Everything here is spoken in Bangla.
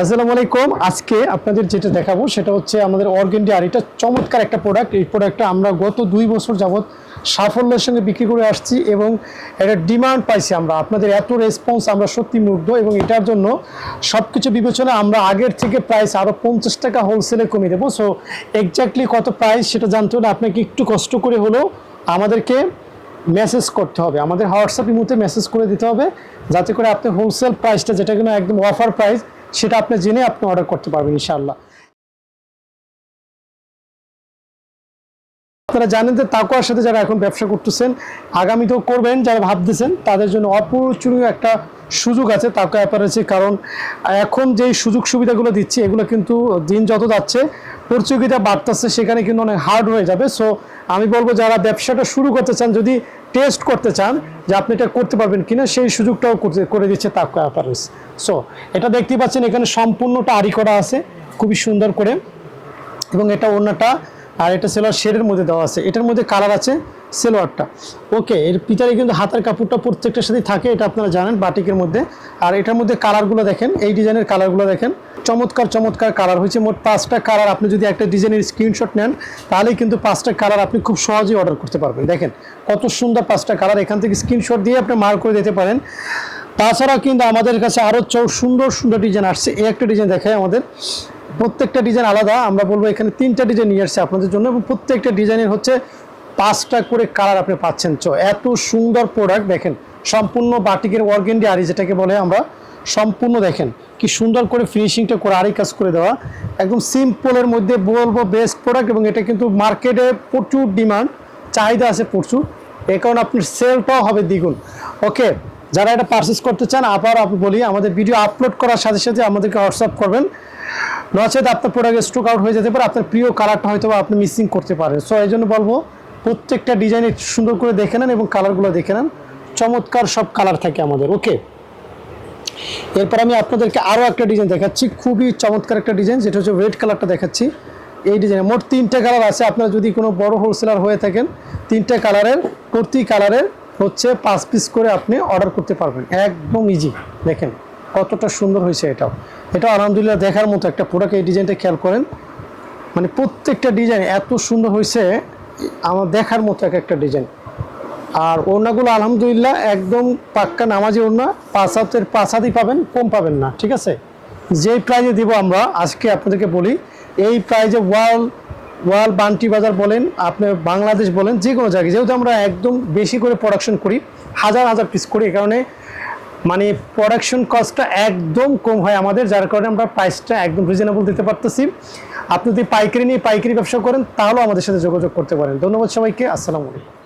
আসসালামু আলাইকুম। আজকে আপনাদের যেটা দেখাবো, সেটা হচ্ছে আমাদের অর্গেন্ডি আর এটা চমৎকার একটা প্রোডাক্ট এই প্রোডাক্টটা আমরা গত দুই বছর যাবৎ সাফল্যের সঙ্গে বিক্রি করে আসছি এবং এটা ডিমান্ড পাইছি আমরা। আপনাদের এত রেসপন্স আমরা সত্যি মুগ্ধ এবং এটার জন্য সব কিছু বিবেচনা আমরা আগের থেকে প্রাইস আরও পঞ্চাশ টাকা হোলসেলে কমিয়ে দেবো। সো এক্স্যাক্টলি কত প্রাইস সেটা জানতে হলে আপনাকে একটু কষ্ট করে হলেও আমাদেরকে মেসেজ করতে হবে। আমাদের হোয়াটসঅ্যাপ ইমুতে মেসেজ করে দিতে হবে, যাতে করে আপনি হোলসেল প্রাইসটা যেটা কিনা একদম অফার প্রাইস সেটা আপনি জেনে আপনি অর্ডার করতে পারবেন ইনশাআল্লাহ। আপনারা জানেন যে তাকুয়ার সাথে যারা এখন ব্যবসা করতেছেন, আগামীতেও করবেন, যারা ভাবতেছেন, তাদের জন্য অপ্রচনীয় একটা সুযোগ আছে তাকুয়া অ্যাপারেছে কারণ এখন যেই সুযোগ সুবিধাগুলো দিচ্ছে, এগুলো কিন্তু দিন যত যাচ্ছে প্রতিযোগিতা বাড়তেছে, সেখানে কিন্তু অনেক হার্ড হয়ে যাবে। সো আমি বলব যারা ব্যবসাটা শুরু করতে চান, যদি টেস্ট করতে চান যে আপনি এটা করতে পারবেন কিনা, সেই সুযোগটাও করে দিচ্ছে তাকুয়া অ্যাপারেন্স সো এটা দেখতে পাচ্ছেন, এখানে সম্পূর্ণটা আড়ি করা আছে, খুবই সুন্দর করে। এবং এটা ওড়নাটা আর এটা সেলোয়ার শেডের মধ্যে দেওয়া আছে। এটার মধ্যে কালার আছে সেলোয়ারটা। ওকে, এর পিতারে কিন্তু হাতের কাপড়টা প্রত্যেকটার সাথেই থাকে, এটা আপনারা জানেন বাটিকের মধ্যে। আর এটার মধ্যে কালারগুলো দেখেন, এই ডিজাইনের কালারগুলো দেখেন। চমৎকার চমৎকার কালার হয়েছে, মোট পাঁচটা কালার আপনি যদি একটা ডিজাইনের স্ক্রিনশট নেন তাহলে কিন্তু পাঁচটা কালার আপনি খুব সহজেই অর্ডার করতে পারবেন। দেখেন, কত সুন্দর পাঁচটা কালার, এখান থেকে স্ক্রিনশট দিয়ে আপনি মার্ক করে দিতে পারেন। তাছাড়াও কিন্তু আমাদের কাছে আরও সুন্দর সুন্দর ডিজাইন আসছে। এই একটা ডিজাইন দেখায় আমাদের। প্রত্যেকটা ডিজাইন আলাদা। আমরা বলব এখানে তিনটা ডিজাইন নিয়ে আসছে আপনাদের জন্য এবং প্রত্যেকটা ডিজাইনের হচ্ছে পাঁচটা করে কালার আপনি পাচ্ছেন। চো এত সুন্দর প্রোডাক্ট দেখেন, সম্পূর্ণ বাটিকের অর্গেন্ডি আরি যেটাকে বলে আমরা, সম্পূর্ণ দেখেন, কি সুন্দর করে ফিনিশিংটা করে আরই কাজ করে দেওয়া। একদম সিম্পলের মধ্যে বলব বেস্ট প্রোডাক্ট এবং এটা কিন্তু মার্কেটে প্রচুর ডিমান্ড চাহিদা আছে প্রচুর। এই কারণে আপনার সেলটাও হবে দ্বিগুণ। ওকে যারা এটা পারচেস করতে চান, আবার আপনি বলি, আমাদের ভিডিও আপলোড করার সাথে সাথে আমাদেরকে হোয়াটসঅ্যাপ করবেন। নচেত আপনার প্রোডাক্ট স্টক আউট হয়ে যেতে পারে, আপনার প্রিয় কালারটা হয়তো আপনি মিসিং করতে পারেন। সো এই জন্য বলব, প্রত্যেকটা ডিজাইন সুন্দর করে দেখে নেন এবং কালারগুলো দেখে নেন। চমৎকার সব কালার থাকে আমাদের ওকে এরপর আমি আপনাদেরকে আরও একটা ডিজাইন দেখাচ্ছি, খুবই চমৎকার একটা ডিজাইন যেটা হচ্ছে রেড কালারটা দেখাচ্ছি। এই ডিজাইনে মোট তিনটে কালার আছে, আপনারা যদি কোনো বড় হোলসেলার হয়ে থাকেন, তিনটে কালারের প্রতি কালারের হচ্ছে পাঁচ পিস করে আপনি অর্ডার করতে পারবেন, একদম ইজি দেখেন। কতটা সুন্দর হয়েছে এটাও। এটাও আলহামদুলিল্লাহ দেখার মতো একটা প্রোডাক্ট এই ডিজাইনটা খেয়াল করেন। মানে প্রত্যেকটা ডিজাইন এত সুন্দর হয়েছে, আমার দেখার মতো এক একটা ডিজাইন আর ওড়নাগুলো আলহামদুলিল্লাহ একদম পাক্কা নামাজি ওড়না, পাঁচ হাতের, পাঁচ হাতই পাবেন, কম পাবেন না, ঠিক আছে? যেই প্রাইজে দিব আমরা, আজকে আপনাদেরকে বলি, এই প্রাইজে ওয়াল ওয়াল বান্টি বাজার বলেন আপনি বাংলাদেশ বলেন যে কোনো জায়গায়, যেহেতু আমরা একদম বেশি করে প্রোডাকশন করি, হাজার হাজার পিস করি এই কারণে মানে প্রোডাকশন কস্টটা একদম কম হয় আমাদের, যার কারণে আমরা প্রাইসটা একদম রিজনেবল দিতে পারতেছি। আপনি যদি পাইকারি নিয়ে পাইকারি ব্যবসা করেন, তাহলেও আমাদের সাথে যোগাযোগ করতে পারেন। ধন্যবাদ সবাইকে, আসসালামু আলাইকুম।